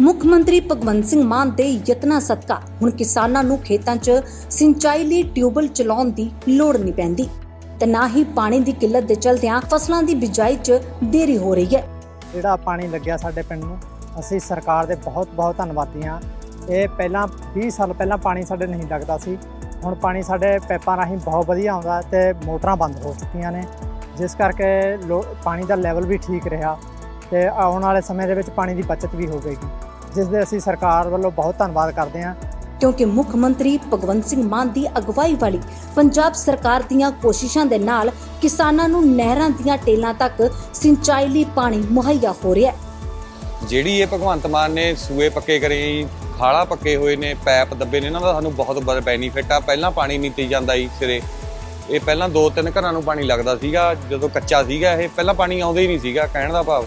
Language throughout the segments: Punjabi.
ਮੁੱਖ ਮੰਤਰੀ ਭਗਵੰਤ ਸਿੰਘ ਮਾਨ ਦੇ ਯਤਨਾਂ ਸਦਕਾ ਹੁਣ ਕਿਸਾਨਾਂ ਨੂੰ ਖੇਤਾਂ 'ਚ ਸਿੰਚਾਈ ਲਈ ਟਿਊਬਲ ਚਲਾਉਣ ਦੀ ਲੋੜ ਨਹੀਂ ਪੈਂਦੀ ਤੇ ਨਾ ਹੀ ਪਾਣੀ ਦੀ ਕਿੱਲਤ ਦੇ ਚਲਦਿਆਂ ਫਸਲਾਂ ਦੀ ਬਿਜਾਈ 'ਚ ਦੇਰੀ ਹੋ ਰਹੀ ਹੈ। ਜਿਹੜਾ ਪਾਣੀ ਲੱਗਿਆ ਸਾਡੇ ਪਿੰਡ ਨੂੰ, ਅਸੀਂ ਸਰਕਾਰ ਦੇ ਬਹੁਤ ਬਹੁਤ ਧੰਨਵਾਦੀ ਹਾਂ। ਇਹ ਪਹਿਲਾਂ 20 ਸਾਲ ਪਹਿਲਾਂ ਪਾਣੀ ਸਾਡੇ ਨਹੀਂ ਲੱਗਦਾ ਸੀ। ਹੁਣ ਪਾਣੀ ਸਾਡੇ ਪੈਪਾਂ ਰਾਹੀਂ ਬਹੁਤ ਵਧੀਆ ਆਉਂਦਾ ਤੇ ਮੋਟਰਾਂ ਬੰਦ ਹੋ ਚੁੱਕੀਆਂ ਨੇ। ਜਿਸ ਕਰਕੇ ਲੋ- ਪਾਣੀ ਦਾ ਲੈਵਲ ਵੀ ਠੀਕ ਰਿਹਾ ਤੇ ਆਉਣ ਵਾਲੇ ਸਮੇਂ ਦੇ ਵਿੱਚ ਪਾਣੀ ਦੀ ਬਚਤ ਵੀ ਹੋਵੇਗੀ। ਜਿਸ ਦੇ ਅਸੀਂ ਸਰਕਾਰ ਵੱਲੋਂ ਬਹੁਤ ਧੰਨਵਾਦ ਕਰਦੇ ਹਾਂ। ਕਿਉਂਕਿ ਮੁੱਖ ਮੰਤਰੀ ਭਗਵੰਤ ਸਿੰਘ ਮਾਨ ਦੀ ਅਗਵਾਈ ਵਾਲੀ ਪੰਜਾਬ ਸਰਕਾਰ ਦੀਆਂ ਕੋਸ਼ਿਸ਼ਾਂ ਦੇ ਨਾਲ ਕਿਸਾਨਾਂ ਨੂੰ ਨਹਿਰਾਂ ਦੀਆਂ ਟੇਲਾਂ ਤੱਕ ਸਿੰਚਾਈ ਲਈ ਪਾਣੀ ਮੁਹੱਈਆ ਹੋ ਰਿਹਾ ਹੈ। ਜਿਹੜੀ ਇਹ ਭਗਵੰਤ ਮਾਨ ਨੇ ਸੂਏ ਪੱਕੇ ਕਰੇ ਜੀ, ਖਾਲਾ ਪੱਕੇ ਹੋਏ ਨੇ ਪੈਪ ਦੱਬੇ ਨੇ ਇਹਨਾਂ ਦਾ ਸਾਨੂੰ ਬਹੁਤ ਬੜਾ ਬੈਨੀਫਿਟ ਆ। ਪਹਿਲਾਂ ਪਾਣੀ ਨਹੀਂ ਤੀ ਜਾਂਦਾ ਜੀ ਸਿਰੇ। ਇਹ ਪਹਿਲਾਂ ਦੋ ਤਿੰਨ ਘਰਾਂ ਨੂੰ ਪਾਣੀ ਲੱਗਦਾ ਸੀਗਾ ਜਦੋਂ ਕੱਚਾ ਸੀਗਾ ਇਹ ਪਹਿਲਾਂ ਪਾਣੀ ਆਉਂਦਾ ਹੀ ਨਹੀਂ ਸੀਗਾ ਕਹਿਣ ਦਾ ਭਾਵ।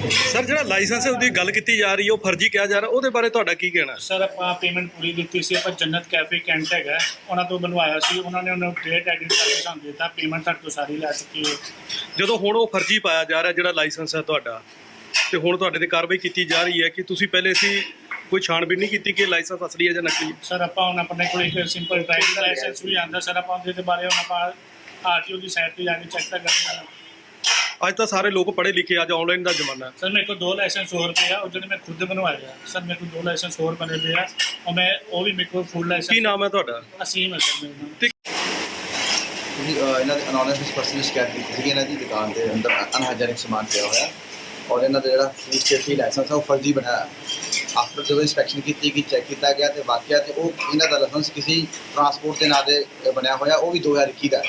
ਸਰ ਜਿਹੜਾ ਲਾਇਸੈਂਸ ਹੈ ਉਹਦੀ ਗੱਲ ਕੀਤੀ ਜਾ ਰਹੀ ਹੈ ਉਹ ਫਰਜ਼ੀ ਕਿਹਾ ਜਾ ਰਿਹਾ ਉਹਦੇ ਬਾਰੇ ਤੁਹਾਡਾ ਕੀ ਕਹਿਣਾ ਸਰ ਆਪਾਂ ਪੇਮੈਂਟ ਪੂਰੀ ਦਿੱਤੀ ਸੀ ਆਪਾਂ ਜੰਨਤ ਕੈਫੇ ਕੈਂਟ ਹੈਗਾ ਉਹਨਾਂ ਤੋਂ ਬਣਵਾਇਆ ਸੀ ਉਹਨਾਂ ਨੇ ਉਹਨੂੰ ਡੇਟ ਐਡਿਟ ਕਰਕੇ ਸਾਨੂੰ ਦਿੱਤਾ ਪੇਮੈਂਟ ਸਾਡੇ ਤੋਂ ਸਾਰੀ ਲੈ ਚੁੱਕੀ ਹੈ। ਜਦੋਂ ਹੁਣ ਉਹ ਫਰਜ਼ੀ ਪਾਇਆ ਜਾ ਰਿਹਾ ਜਿਹੜਾ ਲਾਇਸੈਂਸ ਹੈ ਤੁਹਾਡਾ ਤੇ ਹੁਣ ਤੁਹਾਡੇ ਤੇ ਕਾਰਵਾਈ ਕੀਤੀ ਜਾ ਰਹੀ ਹੈ ਕਿ ਤੁਸੀਂ ਪਹਿਲੇ ਸੀ ਕੋਈ ਛਾਣਬੀਣ ਨਹੀਂ ਕੀਤੀ ਕਿ ਲਾਇਸੈਂਸ ਅਸਲੀ ਹੈ ਜਾਂ ਨਕਲੀ ਹੈ? ਸਰ ਆਪਾਂ ਹੁਣ ਆਪਣੇ ਕੋਲ ਇੱਕ ਸਿੰਪਲ ਡਰਾਈਵਿੰਗ ਲਾਇਸੈਂਸ ਵੀ ਆਂਦਾ ਸਰ ਆਪਾਂ ਉਹਦੇ ਬਾਰੇ ਹੁਣ ਆਪਾਂ ਆਰਟੀਓ ਦੀ ਸਾਈਟ ਤੇ ਜਾ ਕੇ ਚੈੱਕ ਤਾਂ ਕਰਦੇ ਹਾਂ। ਅੱਜ ਤਾਂ ਸਾਰੇ ਲੋਕ ਪੜ੍ਹੇ ਲਿਖੇ ਅੱਜ ਆਨਲਾਈਨ ਦਾ ਜ਼ਮਾਨਾ ਹੈ। ਸਰ ਮੇਰੇ ਕੋਲ ਦੋ ਲਾਇਸੈਂਸ ਹੋਰ ਪਏ ਆ ਉਹ ਜਿਹੜੇ ਮੈਂ ਖੁਦ ਬਣਵਾਏ ਆ। ਸਰ ਮੇਰੇ ਕੋਲ ਦੋ ਲਾਇਸੈਂਸ ਹੋਰ ਬਣੇ ਪਏ ਆ ਔਰ ਮੈਂ ਉਹ ਵੀ ਮੇਰੇ ਕੋਲ ਫੁੱਲ ਕੀ ਲਾਇਸੈਂਸ ਨਾਮ ਹੈ ਤੁਹਾਡਾ? ਅਸੀਮ ਹੈ ਸਰ ਮੇਰਾ ਨਾਮ। ਤੁਸੀਂ ਅਹ, ਇਹਨਾਂ ਦੇ ਅਨੋਨਿਮਸ ਪਰਸਨ ਨੇ ਸ਼ਿਕਾਇਤ ਕੀਤੀ ਸੀ ਕਿ ਇਹਨਾਂ ਦੀ ਦੁਕਾਨ ਦੇ ਅੰਦਰ ਅਨਹਾਈਜੈਨਿਕ ਸਮਾਨ ਪਿਆ ਹੋਇਆ। ਔਰ ਇਹਨਾਂ ਦਾ ਜਿਹੜਾ ਫੂਡ ਸੇਫਟੀ ਲਾਇਸੈਂਸ ਹੈ ਉਹ ਫਰਜ਼ੀ ਬਣਾਇਆ ਆਫਟਰ ਜਦੋਂ ਇਨਸਪੈਕਸ਼ਨ ਕੀਤੀ ਗਈ ਚੈੱਕ ਕੀਤਾ ਗਿਆ ਤੇ ਵਾਕਿਆ ਤੇ ਉਹ ਇਹਨਾਂ ਦਾ ਲਾਇਸੈਂਸ ਕਿਸੇ ਟਰਾਂਸਪੋਰਟ ਦੇ ਨਾਂ ਦੇ ਬਣਿਆ ਹੋਇਆ ਉਹ ਵੀ 2021 ਦਾ ਹੈ।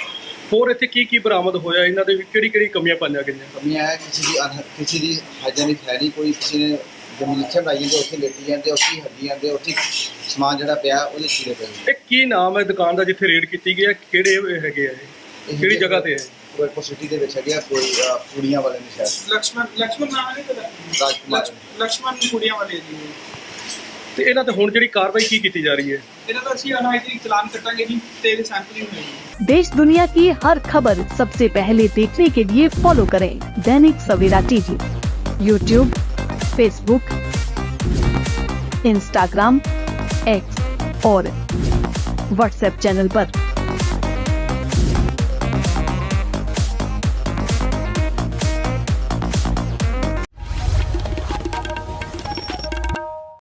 ਹੋਰ ਇੱਥੇ ਕੀ ਕੀ ਬਰਾਮਦ ਹੋਇਆ? ਇਹਨਾਂ ਦੇ ਵਿੱਚ ਕਿਹੜੀ ਕਿਹੜੀ ਕਮੀਆਂ ਪਾਈਆਂ ਗਈਆਂ? ਕਮੀਆਂ ਹੈ ਕਿਸੇ ਦੀ ਅਨਹ- ਕਿਸੇ ਦੀ ਹਾਈਜੈਨਿਕ ਹੈ ਨਹੀਂ ਕੋਈ ਕਿਸੇ ਨੇ ਜ਼ਮੀਨ ਇੱਥੇ ਬਣਾਈ ਜਾਂਦੇ ਉੱਥੇ ਲੇਟੀ ਜਾਂਦੇ ਉੱਥੇ ਹੱਡੀ ਜਾਂਦੇ ਉੱਥੇ ਸਮਾਨ ਜਿਹੜਾ ਪਿਆ ਉਹਦੇ ਚੀਰੇ ਪਏ। ਇਹ ਕੀ ਨਾਮ ਹੈ ਦੁਕਾਨ ਦਾ ਜਿੱਥੇ ਰੇਡ ਕੀਤੀ ਗਈ ਹੈ? ਕਿਹੜੇ ਇਹ ਹੈਗੇ ਆ ਇਹ? ਕਿਹੜੀ ਜਗ੍ਹਾ ਤੇ ਹੈ? ਫਿਰੋਜ਼ਪੁਰ ਸਿਟੀ ਦੇ ਵਿੱਚ ਹੈਗੇ ਆ ਕੋਈ ਅਹ, ਕੁੜੀਆਂ ਵਾਲੇ ਨੇ ਸ਼ਾਇਦ। ਲਕਸ਼ਮਣ ਲਕਸ਼ਮਣ ਨਾਮ ਹੈ ਰਾਜਕੁਮਾਰ। ਲਕਸ਼ਮਣ ਕੁੜੀਆਂ ਵਾਲੇ ਜੀ। ਤੇ ਇਹਨਾਂ ਤੇ ਹੁਣ ਜਿਹੜੀ ਕਾਰਵਾਈ ਕੀ ਕੀਤੀ ਜਾ ਰਹੀ ਹੈ ਇਹਨਾਂ ਦਾ ਅਸੀਂ ਅਨਾਇਤਿਕ ਚਲਾਨ ਕੱਟਾਂਗੇ ਜੀ ਤੇਰੇ सैंपल ही होंगे देश दुनिया की हर खबर सबसे पहले देखने के लिए फॉलो करें Dainik Savera TV YouTube Facebook Instagram X और व्हाट्सएप चैनल पर।